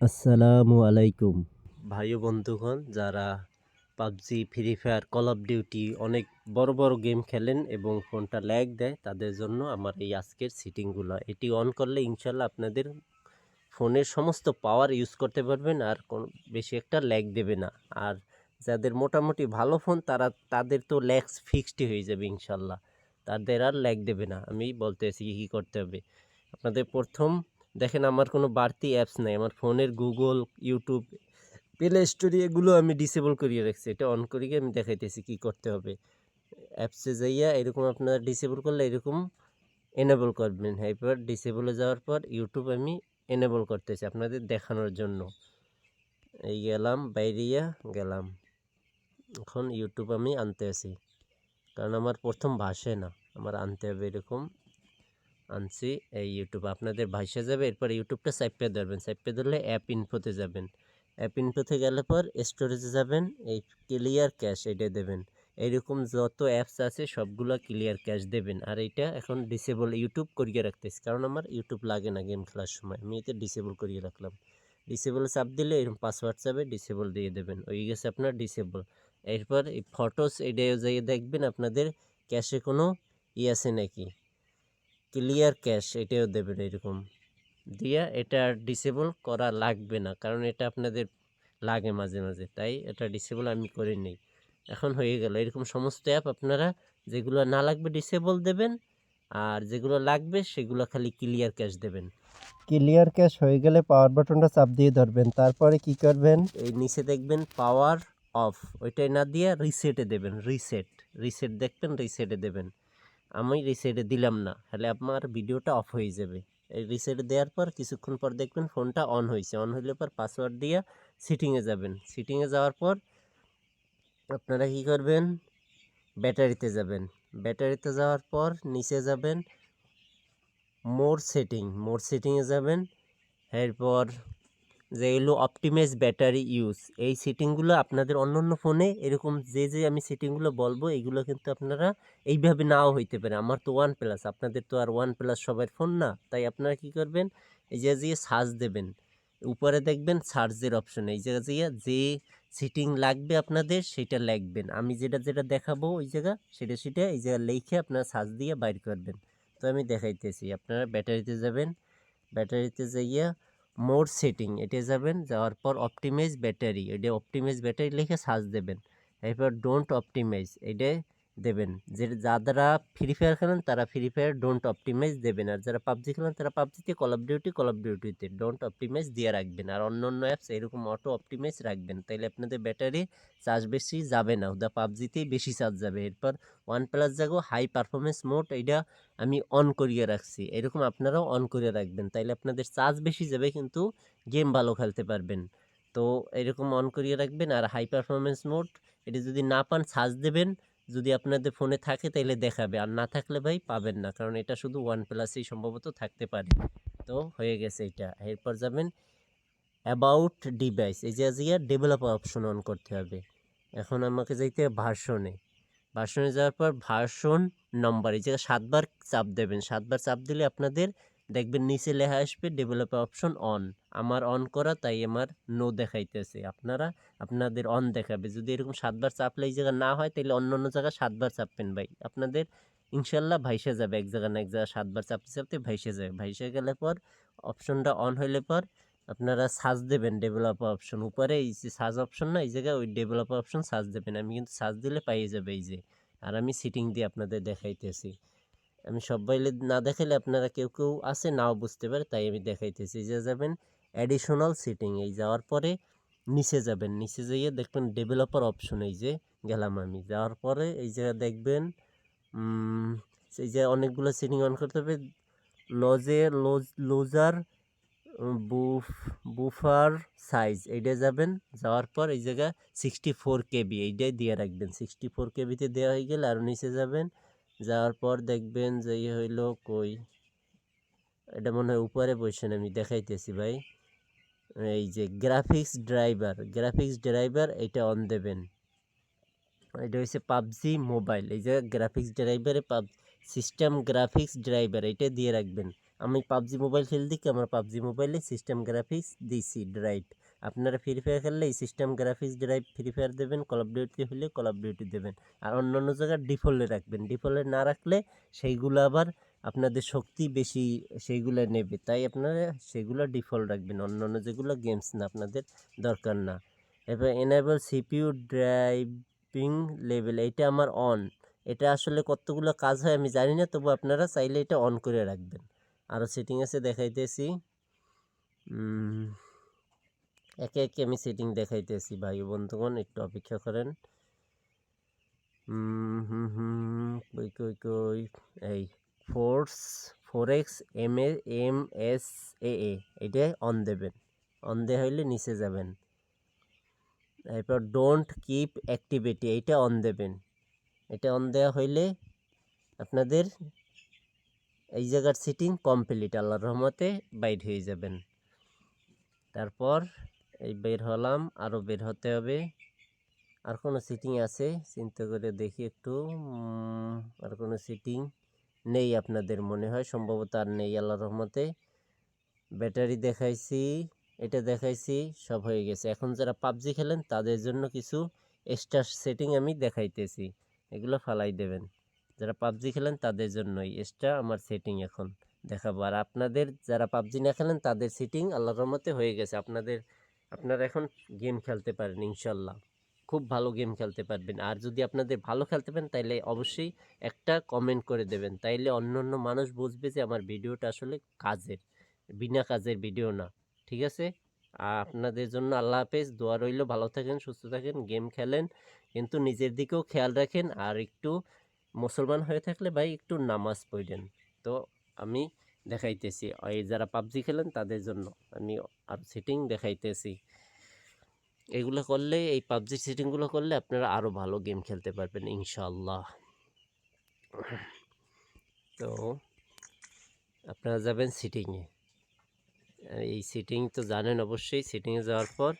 আসসালামু আলাইকুম। ভাই বন্ধুগণ, যারা PUBG free fire call of duty অনেক বড় বড় গেম খেলেন এবং ফোনটা ল্যাগ দেয়, তাদের জন্য আমার এই আজকের সিটিংগুলো এটি অন করলে ইনশাল্লাহ আপনাদের ফোনের সমস্ত পাওয়ার ইউজ করতে পারবেন, আর কোনো বেশি একটা ল্যাগ দেবে না। আর যাদের মোটামুটি ভালো ফোন তারা, তাদের তো ল্যাগস ফিক্সডই হয়ে যাবে ইনশাল্লাহ। তাদের আর ল্যাগ দেবে না, আমি বলতেছি কী কী করতে হবে। আপনাদের প্রথম দেখেন আমার কোনো বাড়তি অ্যাপস নাই। আমার ফোনের গুগল ইউটিউব প্লে স্টোরি এগুলো আমি ডিসেবল করিয়ে রাখছি। এটা অন করিয়ে আমি দেখাইতেছি কি করতে হবে। অ্যাপসে যাইয়া এরকম আপনারা ডিসেবল করলে এরকম এনেবল করবেন। এরপর ডিসেবলে যাওয়ার পর ইউটিউব আমি এনেবল করতেছি আপনাদের দেখানোর জন্য। এই গেলাম বাইরিয়া গেলাম। এখন ইউটিউব আমি আনতে আসি কারণ আমার প্রথম ভাষে না, আমার আনতে হবে এরকম। আনছি, এই ইউটিউব আপনাদের ভাইসে যাবে, এরপর ইউটিউবটা সাইপে ধরবেন। সাইপে ধরলে অ্যাপ ইনফোতে যাবেন। অ্যাপ ইনফোতে গেলে পর স্টোরেজে যাবেন, এই ক্লিয়ার ক্যাশ এটা দেবেন। এইরকম যত অ্যাপস আছে, সবগুলো ক্লিয়ার ক্যাশ দেবেন। আর এটা এখন ডিসেবল ইউটিউব করিয়ে রাখতেছি, কারণ আমার ইউটিউব লাগে না গেম খেলার সময়। আমি এতে ডিসেবল করিয়ে রাখলাম। ডিসেবল চাপ দিলে এরকম পাসওয়ার্ড চাপে ডিসেবল দিয়ে দেবেন। ওই গেছে আপনার ডিসেবল এরপর এই ফটোস এটাও যাইয়ে দেখবেন, আপনাদের ক্যাশে কোনো ই আছে নাকি? ক্লিয়ার ক্যাশ এটাও দেবেন এরকম। দিয়া এটা ডিসেবল করা লাগবে না কারণ এটা আপনাদের লাগে মাঝে মাঝে। তাই এটা ডিসেবল আমি করে নিই। এখন হয়ে গেল। এরকম সমস্ত অ্যাপ আপনারা যেগুলো না লাগবে ডিসেবল দেবেন আর যেগুলো লাগবে সেগুলো খালি ক্লিয়ার ক্যাশ দেবেন। ক্লিয়ার ক্যাশ হয়ে গেলে পাওয়ার বাটনটা চাপ দিয়ে ধরবেন। তারপরে কি করবেন? এই নিচে দেখবেন পাওয়ার অফ ওইটাই না দিয়ে রিসেটে দেবেন। রিসেট রিসেট দেখবেন রিসেটে দেবেন। আমি রিসেটে দিলাম না, তাহলে আপনার ভিডিওটা অফ হয়ে যাবে। এই রিসেট দেওয়ার পর কিছুক্ষণ পর দেখবেন ফোনটা অন হয়েছে। অন হইলে পর পাসওয়ার্ড দিয়ে সিটিংয়ে যাবেন। সিটিংয়ে যাওয়ার পর আপনারা কি করবেন? ব্যাটারিতে যাবেন। ব্যাটারিতে যাওয়ার পর নিচে যাবেন মোর সেটিং মোর সেটিংয়ে যাবেন, এরপর যেগুলো অপটিমাইজ ব্যাটারি ইউজ এই সেটিংগুলো আপনাদের অন্য অন্য ফোনে এরকম যে যে আমি সেটিংগুলো বলব, এগুলো কিন্তু আপনারা এইভাবে নাও হইতে পারে। আমার তো ওয়ান প্লাস আপনাদের তো আর ওয়ান প্লাস সবার ফোন না, তাই আপনারা কি করবেন? এই যে যে সার্চ দেবেন। উপরে দেখবেন সার্চের অপশন এই জায়গা দিয়ে যে সিটিং লাগবে আপনাদের সেটা লাগবেন আমি যেটা যেটা দেখাবো ওই জায়গা, সেটা সেটা এই জায়গা লিখে আপনারা সার্চ দিয়ে বাইর করবেন। তো আমি দেখাইতেছি, আপনারা ব্যাটারিতে যাবেন। ব্যাটারিতে যাইয়া মোর সেটিং, এটা যাবেন, যাওয়ার পর অপটিমাইজ ব্যাটারি এটা অপটিমাইজ ব্যাটারি লিখে সার্চ দেবেন। এরপর ডোন্ট অপটিমাইজ এটা দেবেন। যে যারা ফ্রি ফায়ার খেলেন, তারা ফ্রি ফায়ার ডোন্ট অপটিমাইজ দেবেন। আর যারা পাবজি খেলেন, তারা পাবজিতে call of duty call of ডিউটিতে ডোন্ট অপটিমাইজ দিয়ে রাখবেন। আর অন্য অন্য অ্যাপস এরকম অটো অপটিমাইজ রাখবেন। তাইলে আপনাদের ব্যাটারি চার্জ বেশি যাবে না। ওদা পাবজিতেই বেশি চার্জ যাবে। এরপর ওয়ান প্লাস যাগো হাই পারফরমেন্স মোড এটা আমি অন করিয়ে রাখছি। এরকম আপনারাও অন করে রাখবেন। তাইলে আপনাদের চার্জ বেশি যাবে, কিন্তু গেম ভালো খেলতে পারবেন। তো এরকম অন করিয়ে রাখবেন। আর হাই পারফরমেন্স মোড এটা যদি না পান সার্চ দেবেন। যদি আপনাদের ফোনে থাকে তাহলে দেখাবে। আর না থাকলে ভাই পাবেন না। কারণ এটা শুধু ওয়ান প্লাসেই সম্ভবত থাকতে পারে। তো হয়ে গেছে এটা। এরপর যাবেন অ্যাবাউট ডিভাইস এই যে আজকে ডেভেলপার অপশন অন করতে হবে। এখন আমাকে যাইতে ভার্সনে। ভার্সনে যাওয়ার পর ভার্সন নম্বর। এই জায়গায় সাতবার চাপ দেবেন। সাতবার চাপ দিলে আপনাদের দেখবেন নিচে লেখা আসবে ডেভেলপার অপশন অন আমার অন করা, তাই আমার নো দেখাইতেছে। আপনারা, আপনাদের অন দেখাবে। যদি এরকম সাতবার চাপলে এই জায়গা না হয় তাহলে অন্য অন্য জায়গায় সাতবার চাপবেন ভাই। আপনাদের ইনশাল্লাহ ভাইসে যাবে এক জায়গা না এক জায়গায়। সাতবার চাপতে চাপতে ভাইসে যাবে। ভাইসে গেলে পর অপশনটা অন হইলে পর আপনারা সার্চ দেবেন ডেভেলপ অপশন উপরে এই যে সার্চ অপশন না, এই জায়গায় ওই ডেভেলপ অপশন সার্চ দেবেন। আমি কিন্তু সার্চ দিলে পাইয়ে যাবে এই যে। আর আমি সিটিং দিয়ে আপনাদের দেখাইতেছি। আমি সবাই না দেখাইলে আপনারা কেউ কেউ আছে নাও বুঝতে পারে, তাই আমি দেখাইতেছি। যে যাবেন অ্যাডিশনাল সিটিং এই যাওয়ার পরে নিচে যাবেন। নিচে যাইয়ে দেখবেন ডেভেলপার অপশন এই যে গেলাম আমি। যাওয়ার পরে এই যে দেখবেন এই যে অনেকগুলো সিটিং অন করতে হবে। লজে, লোজ, লোজার, বুফ, বুফার সাইজ এইটা যাবেন। যাওয়ার পর এই জায়গা সিক্সটি ফোর কেবি এইটাই দিয়ে রাখবেন। সিক্সটি ফোর কেবিতে দেওয়া হয়ে গেলে আরও নিচে যাবেন। যাওয়ার পর দেখবেন যে ইয়ে হইল কই? এটা মনে হয় উপরে বসেন, আমি দেখাইতেছি ভাই। এই যে গ্রাফিক্স ড্রাইভার গ্রাফিক্স ড্রাইভার এটা অন দেবেন। এটা হচ্ছে পাবজি মোবাইল এই যে গ্রাফিক্স ড্রাইভারে পাব সিস্টেম গ্রাফিক্স ড্রাইভার এটা দিয়ে রাখবেন। আমি পাবজি মোবাইল খেলতে কি আমার পাবজি মোবাইলে সিস্টেম গ্রাফিক্স দিছি ড্রাইভ আপনারা ফ্রি ফায়ার খেললে system graphics drive free fire দেবেন কল অফ ডিউটি হলে কল অফ ডিউটি দেবেন। আর অন্য অন্য জায়গায় ডিফল্টে রাখবেন। ডিফল্টে না রাখলে সেইগুলো আবার আপনাদের শক্তি বেশি সেইগুলো নেবে। তাই আপনারা সেগুলো ডিফল্ট রাখবেন। অন্য অন্য যেগুলো গেমস না, আপনাদের দরকার না। এবার এনেবল সিপিইউ ড্রাইভিং লেভেল এটা আমার অন এটা আসলে কতগুলো কাজ হয় আমি জানি না, তবু আপনারা চাইলে এটা অন করে রাখবেন। আরও সেটিং আছে দেখাইতেছি। একে একে আমি সেটিং দেখাইতেছি, ভাই বন্ধুগণ, একটু অপেক্ষা করেন। হুম কই কই কই, এই force four X M A M S A A এটা অন দেবেন। অন দে হইলে নিচে যাবেন। এরপর ডোন্ট কিপ অ্যাক্টিভিটি এইটা অন দেবেন। এটা অন দেওয়া হইলে আপনাদের এই জায়গার সিটিং কমপ্লিট আল্লাহর রহমতে বাইর হয়ে যাবেন। তারপর এই বের হলাম আরও বের হতে হবে। আর কোনো সিটিং আছে? চিন্তা করে দেখি একটু। আর কোনো সিটিং নেই আপনাদের মনে হয়? সম্ভবত আর নেই আল্লাহ রহমতে। ব্যাটারি দেখাইছি, এটা দেখাইছি, সব হয়ে গেছে। এখন যারা পাবজি খেলেন, তাদের জন্য কিছু এক্সট্রা সেটিং আমি দেখাইতেছি। এগুলো ফালাই দেবেন। যারা পাবজি খেলেন, তাদের জন্যই এক্সট্রা আমার সেটিং এখন দেখাবো। আর আপনাদের যারা পাবজি না খেলেন, তাদের সেটিং আল্লাহর রহমতে হয়ে গেছে। আপনাদের আপনারা এখন গেম খেলতে পারেন, ইনশাল্লাহ। খুব ভালো গেম খেলতে পারবেন। আর যদি আপনাদের ভালো খেলতে পারেন, তাইলে অবশ্যই একটা কমেন্ট করে দেবেন। তাইলে অন্য অন্য মানুষ বুঝবে যে আমার ভিডিওটা আসলে কাজের, বিনা কাজের ভিডিও না। ঠিক আছে? আপনাদের জন্য আল্লাহ হাফেজ। দোয়া রইল, ভালো থাকেন, সুস্থ থাকেন, গেম খেলেন। কিন্তু নিজের দিকেও খেয়াল রাখেন। আর একটু মুসলমান হয়ে থাকলে ভাই একটু নামাজ পড়েন। তো আমি দেখাইতেছি। এই যারা পাবজি খেলেন তাদের জন্য। আমি আর সেটিং দেখাইতেছি। এগুলো করলে, এই পাবজি সেটিংগুলো করলে আপনারা আরও ভালো গেম খেলতে পারবেন ইনশাল্লাহ তো আপনারা যাবেন সিটিংয়ে এই সিটিং তো জানেন অবশ্যই সিটিংয়ে যাওয়ার পর,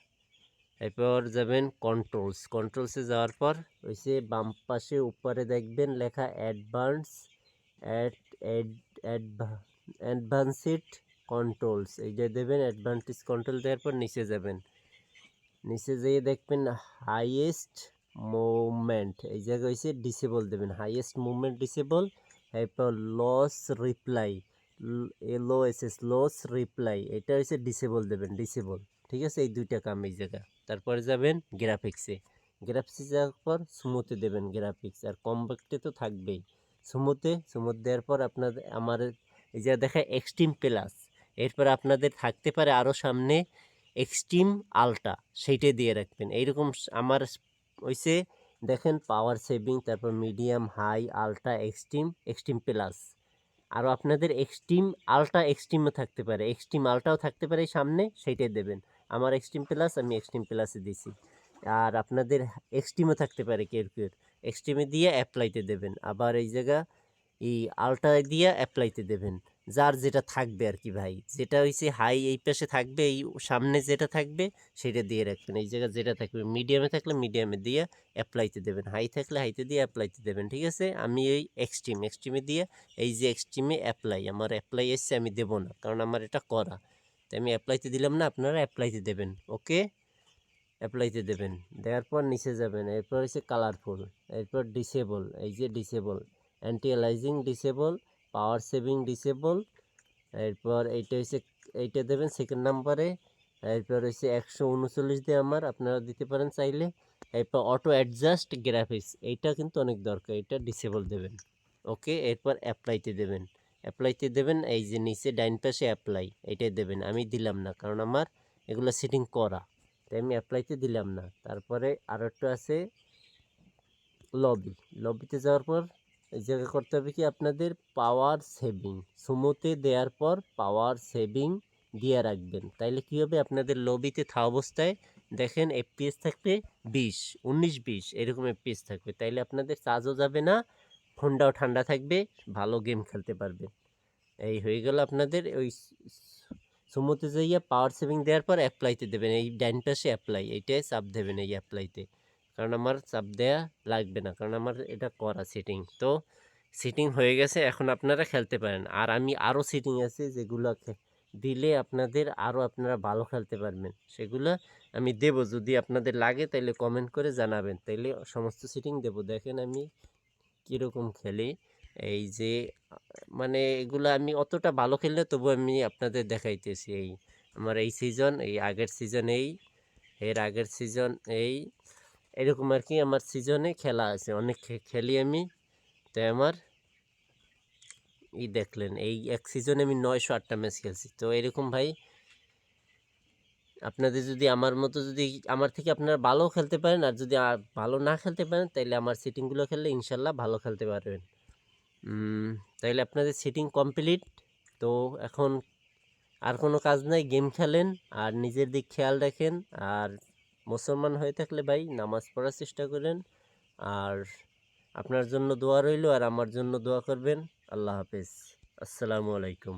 এরপর যাবেন কন্ট্রোলস কন্ট্রোলসে যাওয়ার পর হয়েছে বাম পাশে উপরে দেখবেন লেখা অ্যাডভান্স অ্যাড অ্যাডভান্সড কন্ট্রোলস। এই যে দেবেন অ্যাডভান্টেজ কন্ট্রোল দেওয়ার পর নিচে যাবেন। নিচে যেয়ে দেখবেন হাইয়েস্ট মুভমেন্ট এই জায়গায় হয়েছে ডিসেবল দেবেন। হাইয়েস্ট মুভমেন্ট ডিসেবল এরপর লস রিপ্লাই এলো এস এস লস রিপ্লাই এটা হচ্ছে ডিসেবল দেবেন ডিসেবল ঠিক আছে? এই দুইটা কাম এই জায়গা। তারপরে যাবেন গ্রাফিক্সে গ্রাফিক্সে যাওয়ার পর স্মুথে দেবেন গ্রাফিক্স আর কম্প্যাক্টে তো থাকবেই। স্মুথে স্মুথ দেওয়ার পর আপনাদের আমার এই জায়গা দেখে এক্সট্রিম প্লাস এরপর আপনাদের থাকতে পারে আরও সামনে এক্সট্রিম আলটা সেইটাই দিয়ে রাখবেন। এইরকম আমার হইছে, দেখেন পাওয়ার সেভিং তারপর medium high ultra extreme extreme plus আরও আপনাদের এক্সট্রিম আলট্রা এক্সট্রিমও থাকতে পারে। এক্সট্রিম আলটাও থাকতে পারে সামনে, সেইটাই দেবেন। আমার এক্সট্রিম প্লাস আমি এক্সট্রিম প্লাসে দিছি। আর আপনাদের এক্সট্রিমও থাকতে পারে কেউ কেউ। এক্সট্রিমে দিয়ে অ্যাপ্লাইতে দেবেন। আবার এই জায়গা এই আলট্রা দিয়ে অ্যাপ্লাইতে দেবেন। যার যেটা থাকবে আর কি ভাই। যেটা হয়েছে হাই এই পাশে থাকবে, এই সামনে যেটা থাকবে, সেটা দিয়ে রাখবেন। এই জায়গায় যেটা থাকবে মিডিয়ামে থাকলে মিডিয়ামে দিয়ে অ্যাপ্লাইতে দেবেন। হাই থাকলে হাইতে দিয়ে অ্যাপ্লাইতে দেবেন, ঠিক আছে? আমি এই এক্সট্রিম এক্সট্রিমে দিয়ে এই যে এক্সট্রিমে অ্যাপ্লাই আমার অ্যাপ্লাই এসছে, আমি দেবো না, কারণ আমার এটা করা। তাই আমি অ্যাপ্লাইতে দিলাম না, আপনারা অ্যাপ্লাইতে দেবেন ওকে অ্যাপ্লাইতে দেবেন। দেওয়ার পর নিচে যাবেন, এরপর হচ্ছে কালারফুল এরপর ডিসেবল এই যে disable anti aliasing disable power saving disable এরপর এইটা হচ্ছে এইটা দেবেন সেকেন্ড নাম্বারে এরপর হচ্ছে একশো উনচল্লিশ দিয়ে আমার আপনারা দিতে পারেন চাইলে, এরপর অটো অ্যাডজাস্ট গ্রাফিক্স এইটা কিন্তু অনেক দরকার এটা ডিসেবল দেবেন ওকে এরপর অ্যাপ্লাইতে দেবেন অ্যাপ্লাইতে দেবেন, এই যে নিচে ডাইন পাশে অ্যাপ্লাই এইটাই দেবেন, আমি দিলাম না, কারণ আমার এগুলো সেটিং করা, তাই আমি অ্যাপ্লাইতে দিলাম না, তারপরে আর একটা আছে লবি লবিতে যাওয়ার পর এই জায়গায় করতে হবে কি? আপনাদের পাওয়ার সেভিং সুমোতে দেওয়ার পর পাওয়ার সেভিং দিয়ে রাখবেন। তাইলে কি হবে? আপনাদের লবিতে থা অবস্থায় দেখেন এফপিএস থাকবে বিশ, উনিশ বিশ, এরকম এফপিএস থাকবে। তাইলে আপনাদের চার্জও যাবে না, ফোনটাও ঠান্ডা থাকবে, ভালো গেম খেলতে পারবেন এই হয়ে গেল আপনাদের ওই সুমোতে যাইয়া পাওয়ার সেভিং দেওয়ার পর অ্যাপ্লাইতে দেবেন। এই ডাইন পাশে অ্যাপ্লাই এইটাই চাপ দেবেন এই অ্যাপ্লাইতে কারণ আমার চাপ দেয়া লাগবে না। কারণ আমার এটা করা সিটিং তো সিটিং হয়ে গেছে, এখন আপনারা খেলতে পারেন। আর আমি আরও সিটিং আছে যেগুলো দিলে আপনাদের আরও আপনারা ভালো খেলতে পারবেন। সেগুলো আমি দেব। যদি আপনাদের লাগে তাহলে কমেন্ট করে জানাবেন। তাইলে সমস্ত সিটিং দেব। দেখেন আমি কীরকম খেলি। এই যে মানে এগুলো আমি অতটা ভালো খেললে তবু আমি আপনাদের দেখাইতেছি। এই আমার এই সিজন এই আগের সিজন এই, এর আগের সিজন এই এরকম আর কি আমার সিজনে খেলা আছে। অনেক খেলি আমি। তাই আমার ই দেখলেন, এই এক সিজনে আমি নয়শো আটটা ম্যাচ খেলছি। তো এরকম ভাই, আপনাদের যদি আমার মতো যদি আমার থেকে আপনারা ভালো খেলতে পারেন, আর যদি ভালো না খেলতে পারেন তাহলে আমার সিটিংগুলো খেললে ইনশাল্লাহ ভালো খেলতে পারবেন। তাইলে আপনাদের সিটিং কমপ্লিট তো এখন আর কোনো কাজ নাই গেম খেলেন, আর নিজের দিক খেয়াল রাখেন, আর মুসলমান হয়ে থাকলে ভাই নামাজ পড়ার চেষ্টা করেন। আর আপনার জন্য দোয়া রইল আর আমার জন্য দোয়া করবেন। আল্লাহ হাফেজ। আসসালামু আলাইকুম।